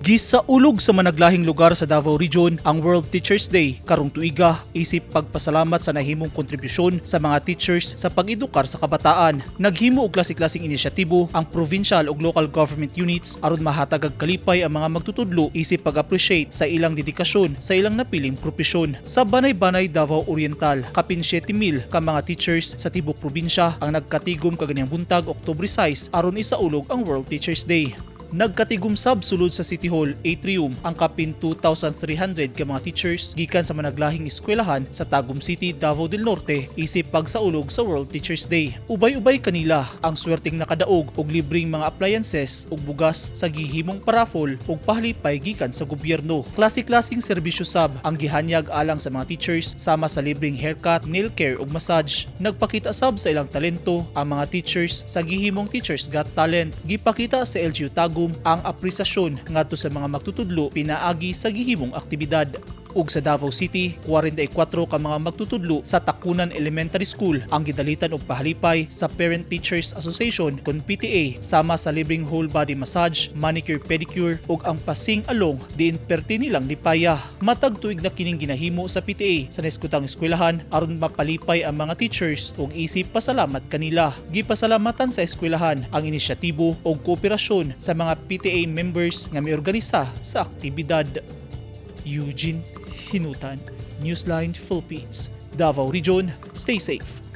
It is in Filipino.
Gis sa managlahing lugar sa Davao Region ang World Teachers Day karong tuiga isip pagpasalamat sa nahimong kontribusyon sa mga teachers sa pag-edukar sa kabataan. Naghimo og klase-klaseng inisyatibo ang provincial ug local government units aron mahatag og kalipay ang mga magtutudlo isip pag-appreciate sa ilang dedikasyon sa ilang napiling propesyon. Sa Banay-Banay Davao Oriental, kapin 7,000 ka mga teachers sa tibok probinsya ang nagkatigom kaganyang buntag Oktubre 6 aron isaulog ang World Teachers Day. Nagkatigumsab sulod sa City Hall Atrium ang kapin 2,300 ka mga teachers gikan sa managlahing eskwelahan sa Tagum City, Davao del Norte isip pagsaulog sa World Teachers Day. Ubay-ubay kanila ang swerteng nakadaog og libreng mga appliances ug bugas sa gihimong parafol ug pahalipay gikan sa gobyerno. Klase-klaseng serbisyo sab ang gihanyag alang sa mga teachers sama sa libreng haircut, nail care ug massage. Nagpakita sab sa ilang talento ang mga teachers sa gihimong Teachers Got Talent. Gipakita sa LGU Tagum ang apresasyon ngadto sa mga magtutudlo pinaagi sa gihimong aktibidad. Ug sa Davao City, 44 ka mga magtutudlo sa Takunan Elementary School ang gidalitan og pahalipay sa Parent Teachers Association kon PTA sama sa libreng whole body massage, manicure pedicure ug ang pasing along diin perti nilang lipaya. Matag tuig na kining ginahimo sa PTA sa naeskutang eskwelahan aron mapalipay ang mga teachers ug isip pasalamat kanila. Gipasalamatan sa eskwelahan ang inisyatibo ug kooperasyon sa mga PTA members nga miorganisa sa aktibidad. Eugene Hinutan, Newsline Philippines, Davao Region, stay safe.